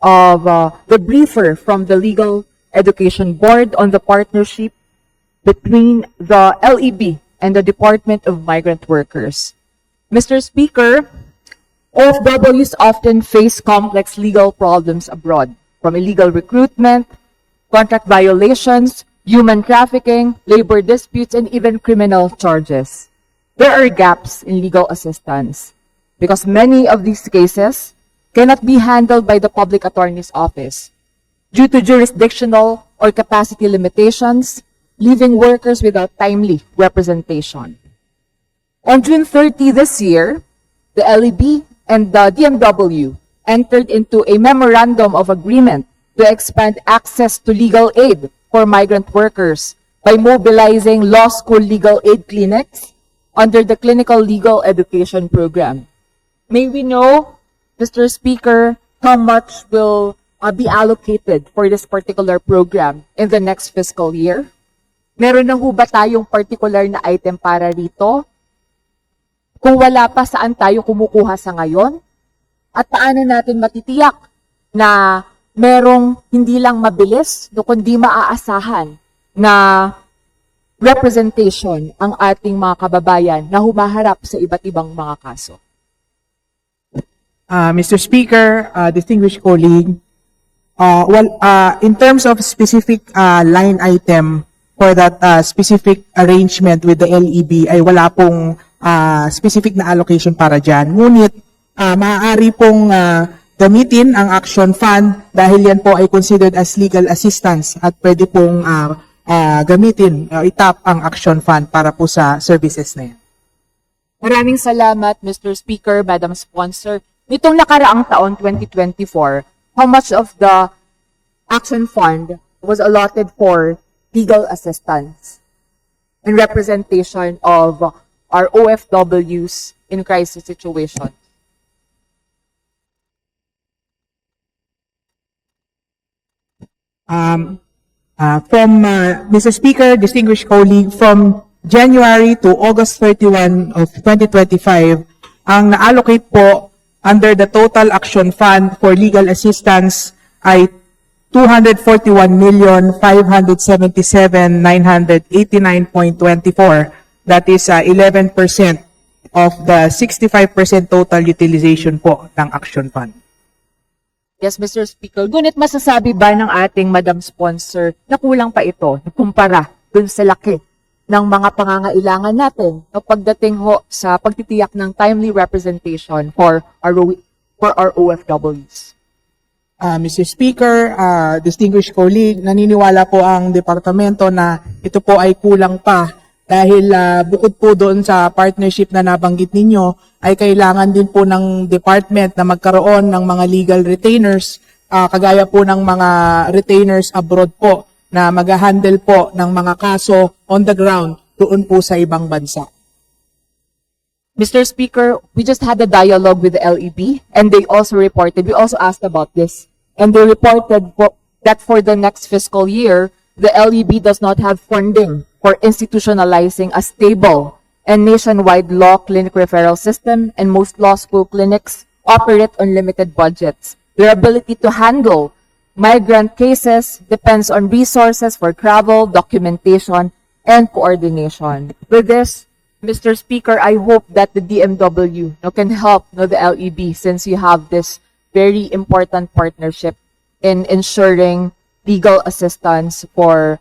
of uh, the briefer from the Legal Education Board on the partnership between the LEB and the Department of Migrant Workers. Mr. Speaker, OFWs often face complex legal problems abroad, from illegal recruitment, contract violations, human trafficking, labor disputes, and even criminal charges. There are gaps in legal assistance because many of these cases cannot be handled by the public attorney's office due to jurisdictional or capacity limitations, leaving workers without timely representation. On June 30 this year, the LEB and the DMW entered into a memorandum of agreement to expand access to legal aid for migrant workers by mobilizing law school legal aid clinics under the Clinical Legal Education Program. May we know, Mr. Speaker, how much will uh, be allocated for this particular program in the next fiscal year? Meron na ho ba tayong particular na item para rito? Kung wala pa, saan tayo kumukuha sa ngayon? At paano natin matitiyak na merong hindi lang mabilis, no, kundi maaasahan na representation ang ating mga kababayan na humaharap sa iba't ibang mga kaso. Uh, Mr. Speaker, uh, distinguished colleague, uh, well, uh, in terms of specific uh, line item for that uh, specific arrangement with the LEB ay wala pong uh, specific na allocation para dyan. Ngunit, uh, maaari pong uh, gamitin ang action fund dahil yan po ay considered as legal assistance at pwede pong uh, uh, gamitin, uh, itap ang action fund para po sa services na yan. Maraming salamat, Mr. Speaker, Madam Sponsor. Nitong nakaraang taon, 2024, how much of the Action Fund was allotted for legal assistance and representation of our OFWs in crisis situations? um, uh, from uh, Mr. Speaker, distinguished colleague, from January to August 31 of 2025, ang na-allocate po under the Total Action Fund for Legal Assistance ay 241,577,989.24. That is uh, 11% of the 65% total utilization po ng Action Fund. Yes, Mr. Speaker. Ngunit masasabi ba ng ating Madam Sponsor na kulang pa ito kumpara dun sa laki ng mga pangangailangan natin no, pagdating ho sa pagtitiyak ng timely representation for our, for our OFWs? Ah, Mr. Speaker, ah, distinguished colleague, naniniwala po ang departamento na ito po ay kulang pa dahil ah, bukod po doon sa partnership na nabanggit ninyo, ay kailangan din po ng department na magkaroon ng mga legal retainers, ah, kagaya po ng mga retainers abroad po na mag-handle po ng mga kaso on the ground doon po sa ibang bansa. Mr. Speaker, we just had a dialogue with the LEB and they also reported, we also asked about this, and they reported po- that for the next fiscal year, the LEB does not have funding for institutionalizing a stable and nationwide law clinic referral system and most law school clinics operate on limited budgets. Their ability to handle migrant cases depends on resources for travel, documentation, and coordination. With this, Mr. Speaker, I hope that the DMW can help the LEB since you have this very important partnership in ensuring legal assistance for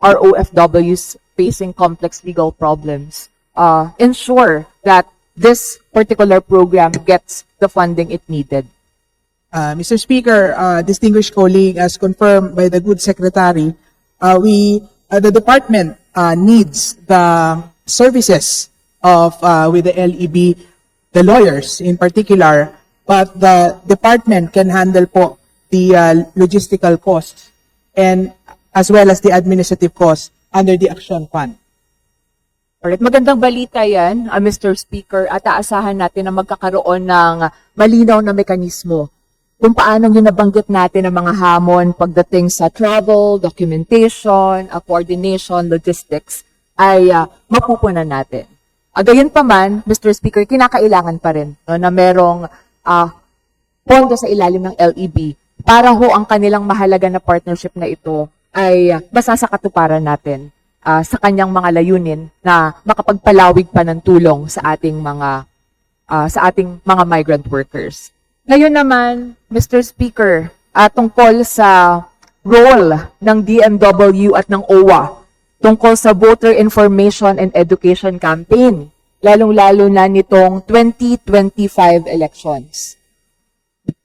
our OFWs facing complex legal problems. Uh, ensure that this particular program gets the funding it needed. Uh, Mr. Speaker, uh, distinguished colleague, as confirmed by the good secretary, uh, we, uh, the department uh, needs the services of, uh, with the LEB, the lawyers in particular, but the department can handle po the uh, logistical costs and as well as the administrative costs under the action fund. Alright, magandang balita yan, ah, Mr. Speaker, at aasahan natin na magkakaroon ng malinaw na mekanismo kung paano yung nabanggit natin ang mga hamon pagdating sa travel, documentation, ah, coordination, logistics, ay ah, mapupunan natin. Uh, pa man, Mr. Speaker, kinakailangan pa rin no, na merong ah, pondo sa ilalim ng LEB para ho ang kanilang mahalaga na partnership na ito ay basa sa katuparan natin ah, sa kanyang mga layunin na makapagpalawig pa ng tulong sa ating mga ah, sa ating mga migrant workers. Ngayon naman, Mr. Speaker, ah, tungkol sa role ng DMW at ng OWA tungkol sa voter information and education campaign, lalong-lalo na nitong 2025 elections.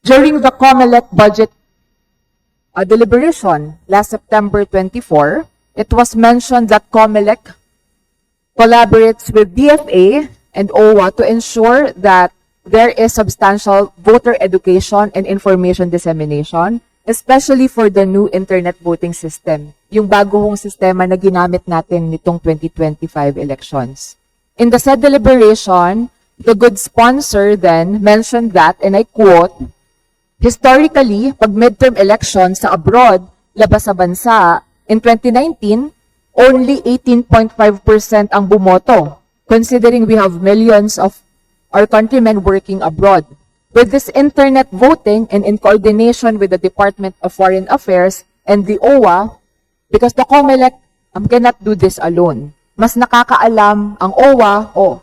During the COMELEC budget uh, deliberation last September 24, it was mentioned that COMELEC collaborates with DFA and OWA to ensure that there is substantial voter education and information dissemination, especially for the new internet voting system, yung bagong sistema na ginamit natin nitong 2025 elections. In the said deliberation, the good sponsor then mentioned that, and I quote, Historically, pag midterm elections sa abroad, labas sa bansa, in 2019, only 18.5% ang bumoto, considering we have millions of our countrymen working abroad. With this internet voting and in coordination with the Department of Foreign Affairs and the OWA, because the COMELEC um, cannot do this alone. Mas nakakaalam ang OWA o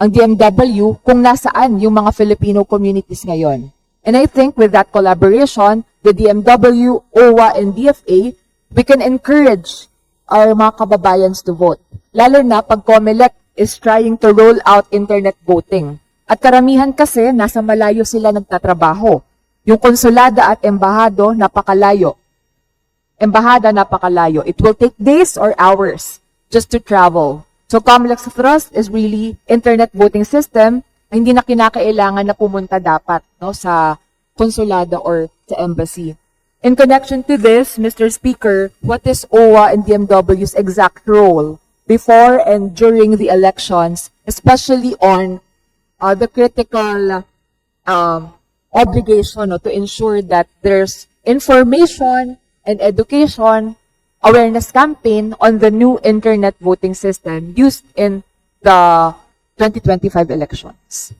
ang DMW kung nasaan yung mga Filipino communities ngayon. And I think with that collaboration, the DMW, OWA, and DFA, we can encourage our mga kababayans to vote. Lalo na pag COMELEC is trying to roll out internet voting. At karamihan kasi, nasa malayo sila nagtatrabaho. Yung konsulada at embahado, napakalayo. Embahada, napakalayo. It will take days or hours just to travel. So Comelec's thrust is really internet voting system hindi na kinakailangan na pumunta dapat no sa konsulada or sa embassy. In connection to this, Mr. Speaker, what is OWA and DMW's exact role before and during the elections, especially on uh, the critical um, obligation to ensure that there's information and education awareness campaign on the new internet voting system used in the 2025 elections.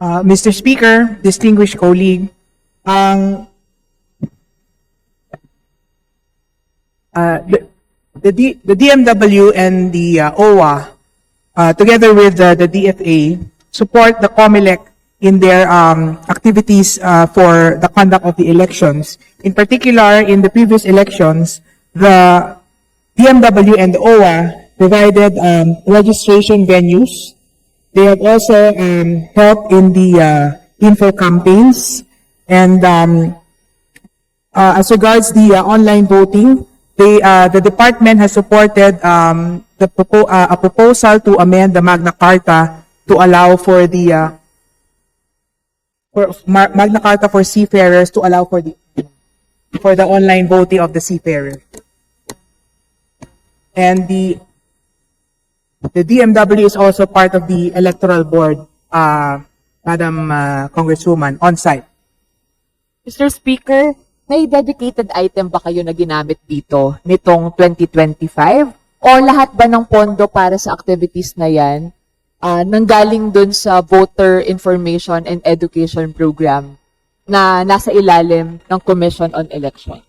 Uh, Mr. Speaker, distinguished colleague, uh, the, the, D, the DMW and the uh, OWA, uh, together with uh, the DFA, support the COMELEC in their um, activities uh, for the conduct of the elections. In particular, in the previous elections, the DMW and the OWA provided um, registration venues They have also um, helped in the uh, info campaigns and um, uh, as regards the uh, online voting, they, uh, the department has supported um, the propo- uh, a proposal to amend the Magna Carta to allow for the uh, for Ma- Magna Carta for seafarers to allow for the for the online voting of the seafarer. And the the DMW is also part of the electoral board, uh, Madam uh, Congresswoman, on site. Mr. Speaker, may dedicated item ba kayo na ginamit dito nitong 2025? O lahat ba ng pondo para sa activities na yan ah, nanggaling dun sa Voter Information and Education Program na nasa ilalim ng Commission on Elections?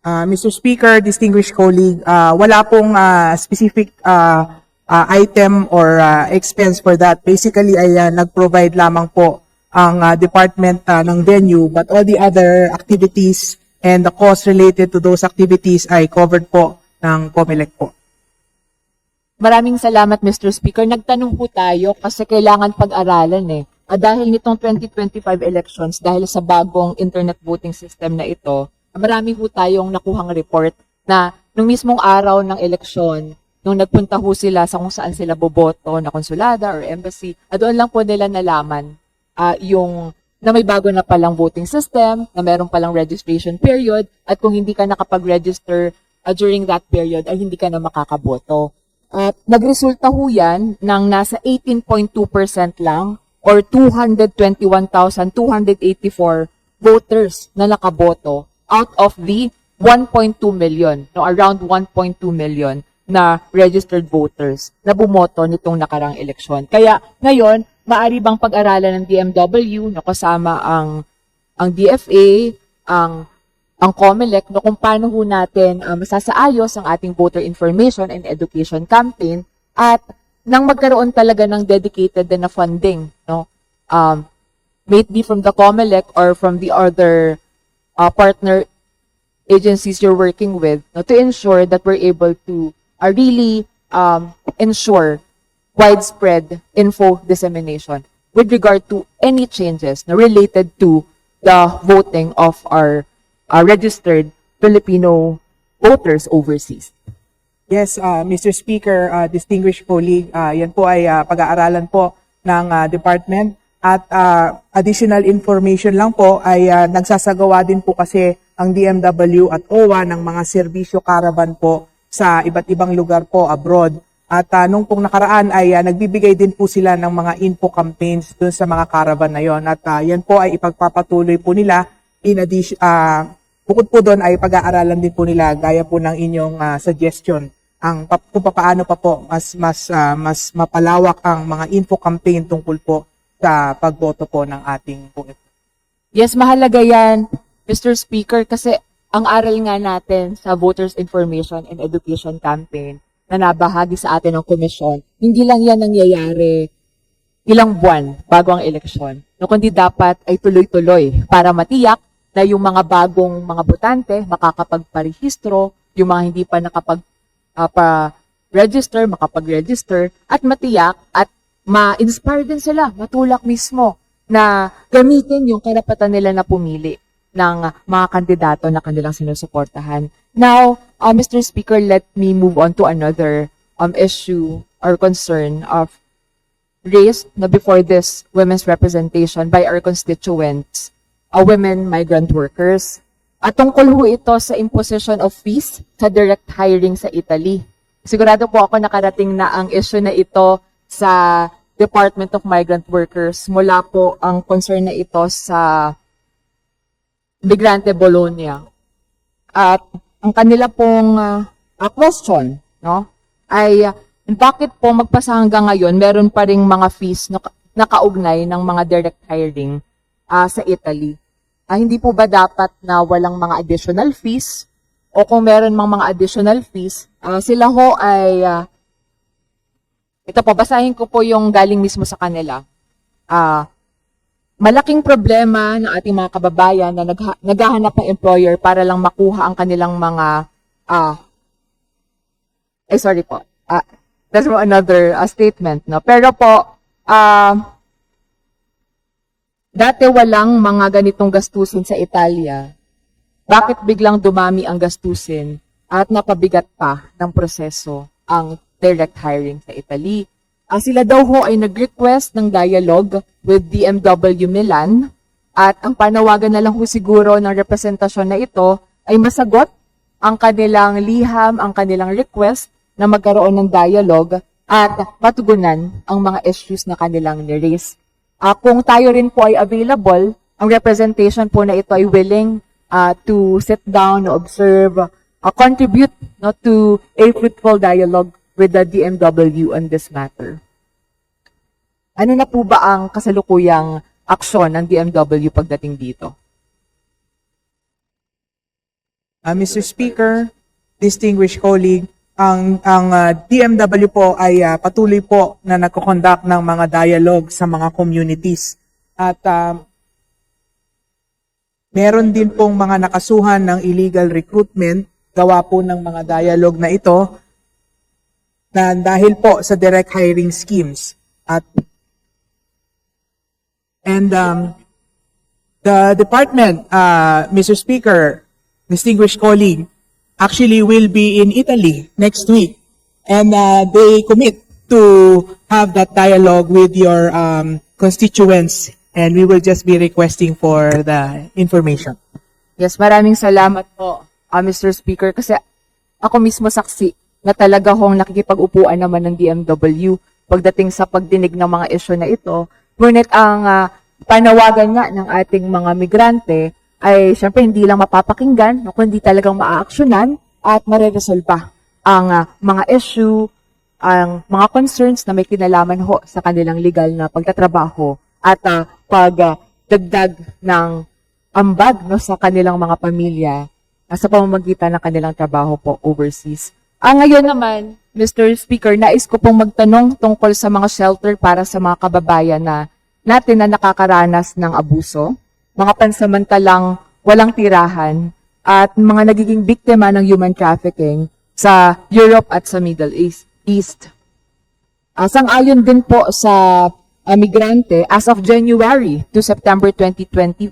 Uh, Mr. Speaker, distinguished colleague, uh, wala pong uh, specific uh, uh, item or uh, expense for that. Basically, ay uh, nag-provide lamang po ang uh, department uh, ng venue, but all the other activities and the costs related to those activities ay covered po ng COMELEC po. Maraming salamat, Mr. Speaker. Nagtanong po tayo kasi kailangan pag-aralan eh. Ah, dahil nitong 2025 elections, dahil sa bagong internet voting system na ito, marami po tayong nakuhang report na nung mismong araw ng eleksyon, nung nagpunta ho sila sa kung saan sila boboto na konsulada or embassy, ah, doon lang po nila nalaman ah, yung na may bago na palang voting system, na meron palang registration period, at kung hindi ka nakapag-register ah, during that period, ay hindi ka na makakaboto. At nagresulta ho yan ng nasa 18.2% lang or 221,284 voters na nakaboto out of the 1.2 million, no, around 1.2 million na registered voters na bumoto nitong nakarang eleksyon. Kaya ngayon, maari bang pag-aralan ng DMW no, kasama ang ang DFA, ang ang COMELEC no kung paano ho natin uh, masasaayos ang ating voter information and education campaign at nang magkaroon talaga ng dedicated na funding no um may it be from the COMELEC or from the other uh, partner agencies you're working with no, to ensure that we're able to uh, really um, ensure widespread info dissemination with regard to any changes na related to the voting of our uh, registered Filipino voters overseas. Yes, uh, Mr. Speaker, uh, distinguished colleague, uh, yan po ay uh, pag-aaralan po ng uh, department at uh, additional information lang po ay uh, nagsasagawa din po kasi ang DMW at OWA ng mga serbisyo caravan po sa iba't ibang lugar po abroad. At uh, nung pong nakaraan ay uh, nagbibigay din po sila ng mga info campaigns dun sa mga caravan na yon at uh, yan po ay ipagpapatuloy po nila. In addition uh, Bukod po doon ay pag-aaralan din po nila gaya po ng inyong ah, suggestion. Ang kung paano pa po mas mas ah, mas mapalawak ang mga info campaign tungkol po sa pagboto po ng ating po. Yes, mahalaga yan, Mr. Speaker, kasi ang aral nga natin sa Voters Information and Education Campaign na nabahagi sa atin ng komisyon, hindi lang yan nangyayari ilang buwan bago ang eleksyon. No, kundi dapat ay tuloy-tuloy para matiyak na yung mga bagong mga botante makakapagparehistro, yung mga hindi pa nakapag ah, pa-register, makapag-register, at matiyak at ma-inspire din sila, matulak mismo na gamitin yung karapatan nila na pumili ng mga kandidato na kanilang sinusuportahan. Now, uh, Mr. Speaker, let me move on to another um, issue or concern of raised na before this women's representation by our constituents, uh, women migrant workers. At tungkol ho ito sa imposition of fees sa direct hiring sa Italy. Sigurado po ako nakarating na ang issue na ito sa Department of Migrant Workers mula po ang concern na ito sa Migrante Bologna. At ang kanila pong uh, uh, question no, ay uh, bakit po magpasa hanggang ngayon meron pa ring mga fees na nakaugnay ng mga direct hiring uh, sa Italy? Ah, hindi po ba dapat na walang mga additional fees? O kung meron mang mga additional fees, ah, sila ho ay, ah, ito po, basahin ko po yung galing mismo sa kanila. Ah, malaking problema ng ating mga kababayan na nagha- naghahanap ng employer para lang makuha ang kanilang mga, ah, eh sorry po, ah, that's another ah, statement, no? Pero po, ah, Dati walang mga ganitong gastusin sa Italia. Bakit biglang dumami ang gastusin at napabigat pa ng proseso ang direct hiring sa Italy? Ah, sila daw ho ay nag-request ng dialogue with DMW Milan at ang panawagan na lang ho siguro ng representasyon na ito ay masagot ang kanilang liham, ang kanilang request na magkaroon ng dialogue at matugunan ang mga issues na kanilang niraise. Ah, kung tayo rin po ay available, ang representation po na ito ay willing ah, to sit down, observe, ah, contribute no, to a fruitful dialogue with the DMW on this matter. Ano na po ba ang kasalukuyang aksyon ng DMW pagdating dito? Uh, Mr. Speaker, distinguished colleague, ang ang uh, DMW po ay uh, patuloy po na nagko-conduct ng mga dialogue sa mga communities at um, meron din pong mga nakasuhan ng illegal recruitment gawa po ng mga dialogue na ito na dahil po sa direct hiring schemes at and um, the department uh, Mr. Speaker distinguished colleague actually will be in Italy next week. And uh, they commit to have that dialogue with your um, constituents. And we will just be requesting for the information. Yes, maraming salamat po, ah, Mr. Speaker, kasi ako mismo saksi na talaga hong nakikipag-upuan naman ng DMW pagdating sa pagdinig ng mga isyu na ito. Ngunit ang ah, panawagan nga ng ating mga migrante ay syempre hindi lang mapapakinggan, kundi talagang maaaksyonan at mareresolba ang ah, mga issue, ang mga concerns na may kinalaman ho sa kanilang legal na pagtatrabaho at ah, pagdagdag ng ambag no, sa kanilang mga pamilya ah, sa pamamagitan ng kanilang trabaho po overseas. Ah, ngayon naman, Mr. Speaker, nais ko pong magtanong tungkol sa mga shelter para sa mga kababayan na natin na nakakaranas ng abuso, mga pansamantalang walang tirahan, at mga nagiging biktima ng human trafficking sa Europe at sa Middle East. East. Uh, sang-ayon din po sa ah, migrante, as of January to September 2020,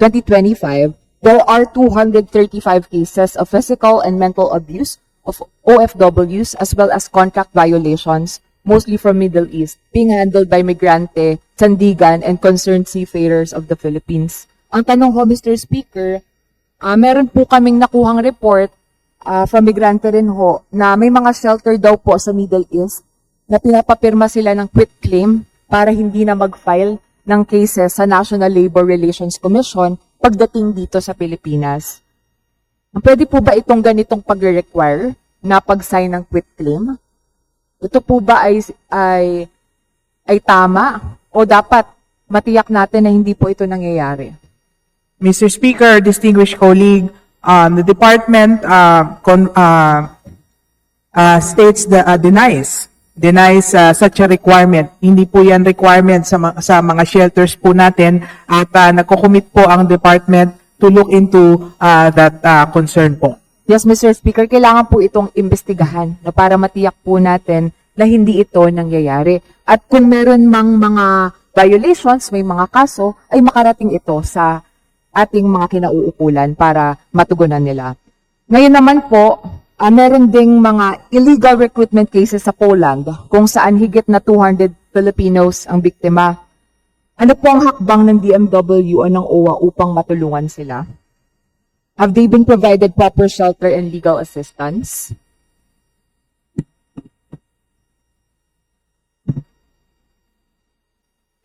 2025, there are 235 cases of physical and mental abuse of OFWs as well as contract violations, mostly from Middle East, being handled by Migrante, Sandigan, and concerned seafarers of the Philippines. Ang tanong ko, Mr. Speaker, ah meron po kaming nakuhang report ah, from Migrante rin ho na may mga shelter daw po sa Middle East na pinapapirma sila ng quit claim para hindi na mag-file ng cases sa National Labor Relations Commission pagdating dito sa Pilipinas. Pwede po ba itong ganitong pag-require na pag-sign ng quit claim? Ito po ba ay, ay, ay tama o dapat matiyak natin na hindi po ito nangyayari? Mr. Speaker, distinguished colleague, um, the department uh, con- uh, uh, states the uh, denies denies uh, such a requirement. Hindi po yan requirement sa, sa mga shelters po natin at uh, nagko-commit po ang department to look into uh, that uh, concern po. Yes, Mr. Speaker, kailangan po itong imbestigahan no, para matiyak po natin na hindi ito nangyayari. At kung meron mang mga violations, may mga kaso, ay makarating ito sa ating mga kinauukulan para matugunan nila. Ngayon naman po, ah, meron ding mga illegal recruitment cases sa Poland kung saan higit na 200 Filipinos ang biktima. Ano po ang hakbang ng DMW o ng OWA upang matulungan sila? Have they been provided proper shelter and legal assistance?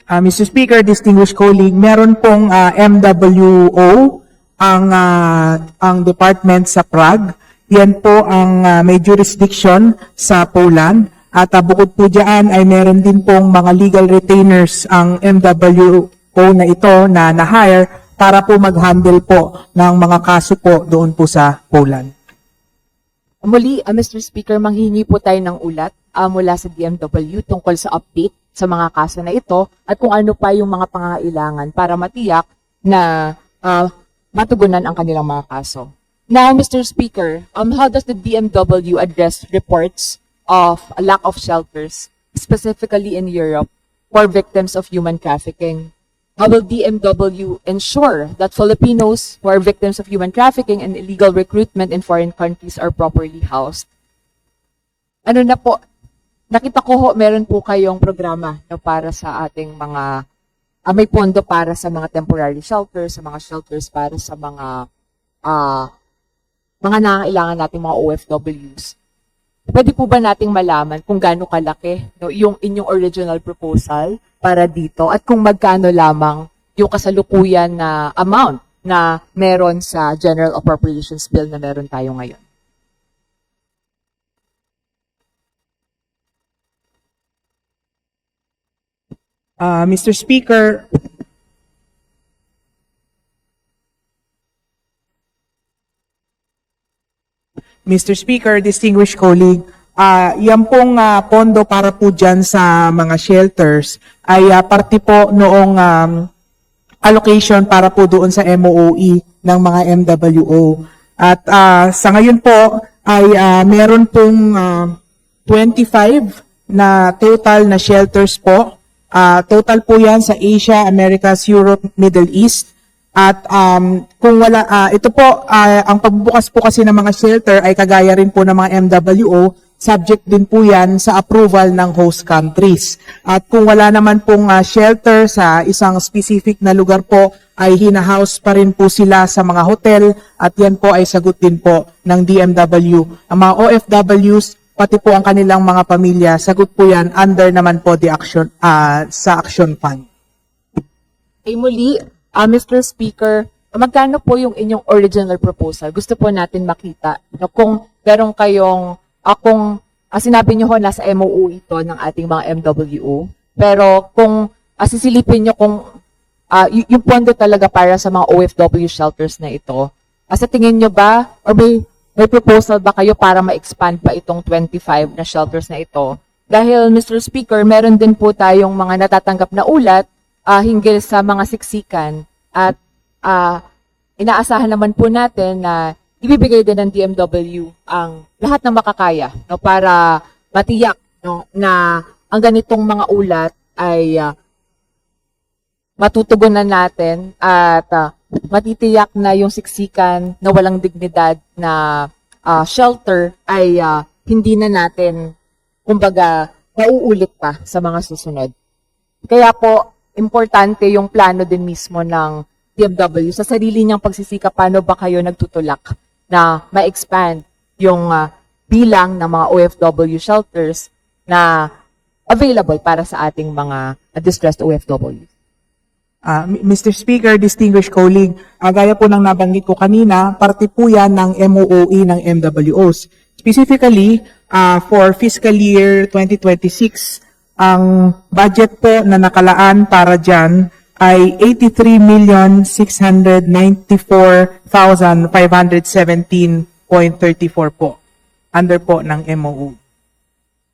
Uh, Mr. Speaker, distinguished colleague, meron pong uh, MWO ang uh, ang department sa Prague. Yan po ang uh, may jurisdiction sa Poland. At uh, bukod po diyan ay meron din pong mga legal retainers ang MWO na ito na na-hire para po mag-handle po ng mga kaso po doon po sa Poland. Muli, ah, Mr. Speaker, manghingi po tayo ng ulat ah, mula sa DMW tungkol sa update sa mga kaso na ito at kung ano pa yung mga pangangailangan para matiyak na ah, matugunan ang kanilang mga kaso. Now, Mr. Speaker, um, how does the DMW address reports of a lack of shelters, specifically in Europe, for victims of human trafficking? How will DMW ensure that Filipinos who are victims of human trafficking and illegal recruitment in foreign countries are properly housed? Ano na po, nakita ko ho, meron po kayong programa no, para sa ating mga, ah, may pondo para sa mga temporary shelters, sa mga shelters para sa mga, ah, mga nangangailangan nating mga OFWs. Pwede po ba nating malaman kung gaano kalaki no, yung inyong original proposal para dito at kung magkano lamang yung kasalukuyan na amount na meron sa General Appropriations Bill na meron tayo ngayon? Uh, Mr. Speaker, Mr. Speaker, distinguished colleague, ah yan pong ah, pondo para po dyan sa mga shelters ay ah, parte po noong um, allocation para po doon sa MOOE ng mga MWO. At ah, sa ngayon po ay ah, meron pong ah, 25 na total na shelters po. Ah, total po yan sa Asia, Americas, Europe, Middle East. At um, kung wala, ah, ito po, ah, ang pagbubukas po kasi ng mga shelter ay kagaya rin po ng mga MWO, subject din po yan sa approval ng host countries. At kung wala naman pong ah, shelter sa isang specific na lugar po, ay hinahouse pa rin po sila sa mga hotel at yan po ay sagot din po ng DMW. Ang mga OFWs, pati po ang kanilang mga pamilya, sagot po yan under naman po the action, ah, sa action fund. Ay muli, ah, Mr. Speaker, magkano po yung inyong original proposal? Gusto po natin makita no, kung meron kayong, ah, kung ah, sinabi nyo ho, nasa MOU ito ng ating mga MWO, pero kung ah, sisilipin nyo kung y- yung pondo talaga para sa mga OFW shelters na ito, ah, sa tingin nyo ba, or may, may proposal ba kayo para ma-expand pa itong 25 na shelters na ito? Dahil, Mr. Speaker, meron din po tayong mga natatanggap na ulat ah, hinggil sa mga siksikan at ah, inaasahan naman po natin na ibibigay din ng DMW ang lahat ng makakaya no, para matiyak no, na ang ganitong mga ulat ay ah, matutugunan natin at ah, matitiyak na yung siksikan na walang dignidad na ah, shelter ay ah, hindi na natin kumbaga mauulit pa sa mga susunod. Kaya po, importante yung plano din mismo ng DMW sa sarili niyang pagsisika paano ba kayo nagtutulak na ma-expand yung ah, bilang ng mga OFW shelters na available para sa ating mga ah, distressed OFW. Ah, M- Mr. Speaker, distinguished colleague, ah, gaya po ng nabanggit ko kanina, parte po yan ng MOOE ng MWOs. Specifically, ah, for fiscal year 2026, ang budget po na nakalaan para dyan ay 83,694,517.34 po. Under po ng MOO.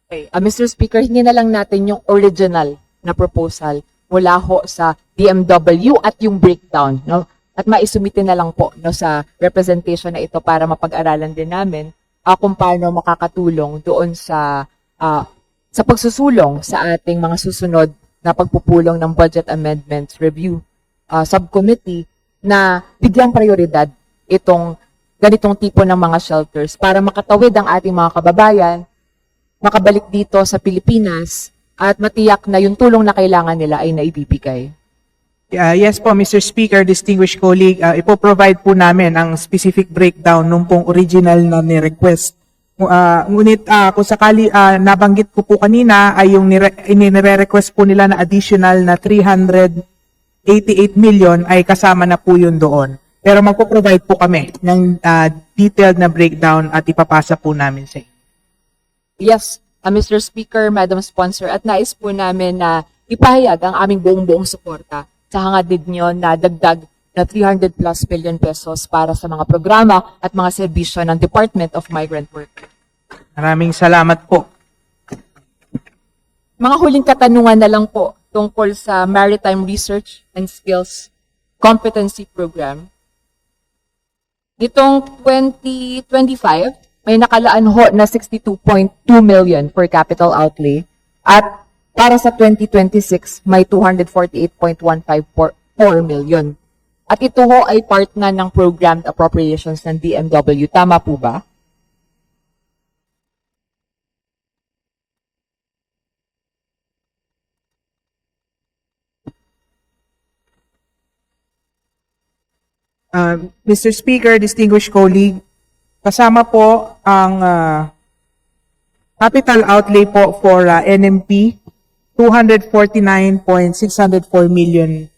Okay. Ah, Mr. Speaker, hindi na lang natin yung original na proposal mula ho sa DMW at yung breakdown, no? At maisumitin na lang po no sa representation na ito para mapag-aralan din namin ah, kung paano makakatulong doon sa ah, sa pagsusulong sa ating mga susunod na pagpupulong ng budget amendments review ah, subcommittee na bigyang prioridad itong ganitong tipo ng mga shelters para makatawid ang ating mga kababayan makabalik dito sa Pilipinas at matiyak na yung tulong na kailangan nila ay naibibigay. Uh, yes po, Mr. Speaker, distinguished colleague, uh, ipo-provide po namin ang specific breakdown nung pong original na ni-request. Uh, ngunit uh, kung sakali uh, nabanggit ko po kanina ay yung nire- inire-request po nila na additional na 388 million ay kasama na po yun doon. Pero magpo-provide po kami ng uh, detailed na breakdown at ipapasa po namin sa inyo. Yes, uh, Mr. Speaker, Madam Sponsor, at nais po namin na ipahayag ang aming buong-buong suporta sa hangadid nyo na dagdag na 300 plus billion pesos para sa mga programa at mga serbisyo ng Department of Migrant Work. Maraming salamat po. Mga huling katanungan na lang po tungkol sa Maritime Research and Skills Competency Program. Nitong 2025, may nakalaan ho na 62.2 million for capital outlay at para sa 2026, may 248.154 million. At ito ho ay part na ng programmed appropriations ng DMW. Tama po ba? Uh, Mr. Speaker, distinguished colleague, kasama po ang uh, capital outlay po for uh, NMP, 249.604 million.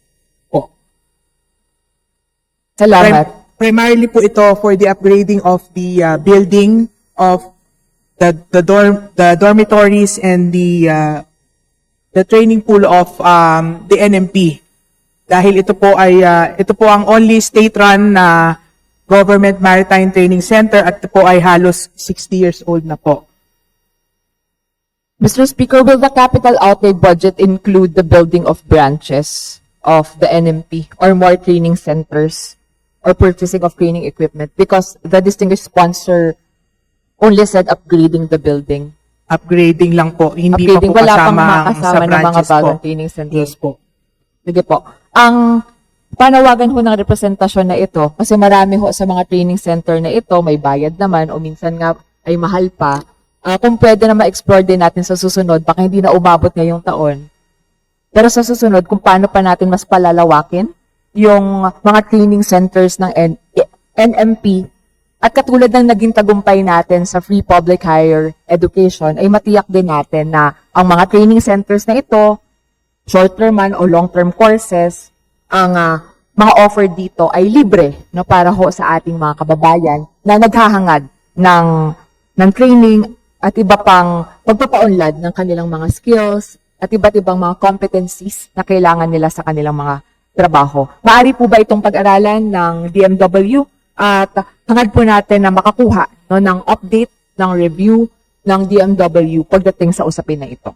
Salamat. Prim- primarily po ito for the upgrading of the uh, building of the the dorm the dormitories and the uh, the training pool of um, the NMP. Dahil ito po ay uh, ito po ang only state-run na government maritime training center at ito po ay halos 60 years old na po. Mr. Speaker, will the capital outlay budget include the building of branches of the NMP or more training centers or purchasing of training equipment? Because the distinguished sponsor only said upgrading the building. Upgrading lang po, hindi upgrading, pa po wala pang kasama ang makasama sa ng mga branches po. bagong training centers. Yes po. Sige po. Ang panawagan ho ng representasyon na ito kasi marami ho sa mga training center na ito may bayad naman o minsan nga ay mahal pa. Ah, kung pwede na ma-explore din natin sa susunod, baka hindi na umabot ngayong taon. Pero sa susunod, kung paano pa natin mas palalawakin yung mga training centers ng N- NMP at katulad ng naging tagumpay natin sa free public higher education, ay matiyak din natin na ang mga training centers na ito, short-term man o long-term courses, ang ah, mga offer dito ay libre no para ho sa ating mga kababayan na naghahangad ng ng training at iba pang pagpapaunlad ng kanilang mga skills at iba't ibang mga competencies na kailangan nila sa kanilang mga trabaho. Maari po ba itong pag-aralan ng DMW at hangad po natin na makakuha no, ng update, ng review ng DMW pagdating sa usapin na ito.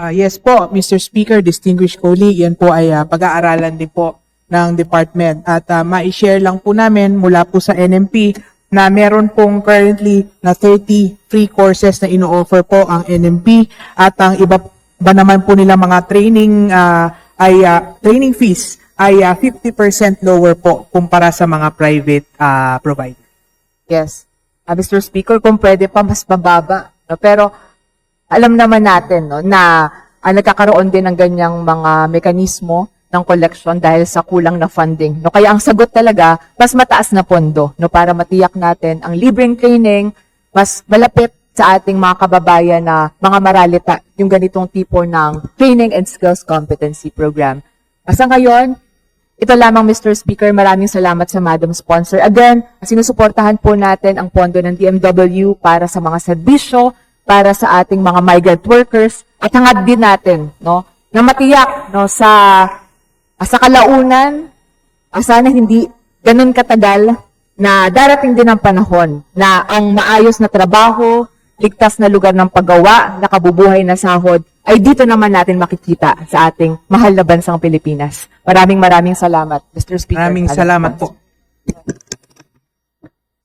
Ah, yes po, Mr. Speaker, distinguished colleague, yan po ay ah, pag-aaralan din po ng department. At uh, ma-share lang po namin mula po sa NMP na meron pong currently na 30 free courses na ino-offer po ang NMP at ang iba ba naman po nila mga training ah, ay ah, training fees ay ah, 50% lower po kumpara sa mga private ah, provider. Yes. Ah, Mr. Speaker, kung pwede pa, mas mababa. No? Pero alam naman natin no, na ah, nagkakaroon din ng ganyang mga mekanismo ng collection dahil sa kulang na funding. No? Kaya ang sagot talaga, mas mataas na pondo no? para matiyak natin ang libreng training, mas malapit sa ating mga kababayan na mga maralita yung ganitong tipo ng training and skills competency program. Asa ngayon, ito lamang, Mr. Speaker, maraming salamat sa Madam Sponsor. Again, sinusuportahan po natin ang pondo ng DMW para sa mga serbisyo, para sa ating mga migrant workers, at hangad din natin, no, na matiyak, no, sa, sa kalaunan, ah, sana hindi ganun katagal na darating din ang panahon na ang maayos na trabaho, ligtas na lugar ng paggawa, nakabubuhay na sahod, ay dito naman natin makikita sa ating mahal na bansang Pilipinas. Maraming maraming salamat, Mr. Speaker. Maraming salamat po.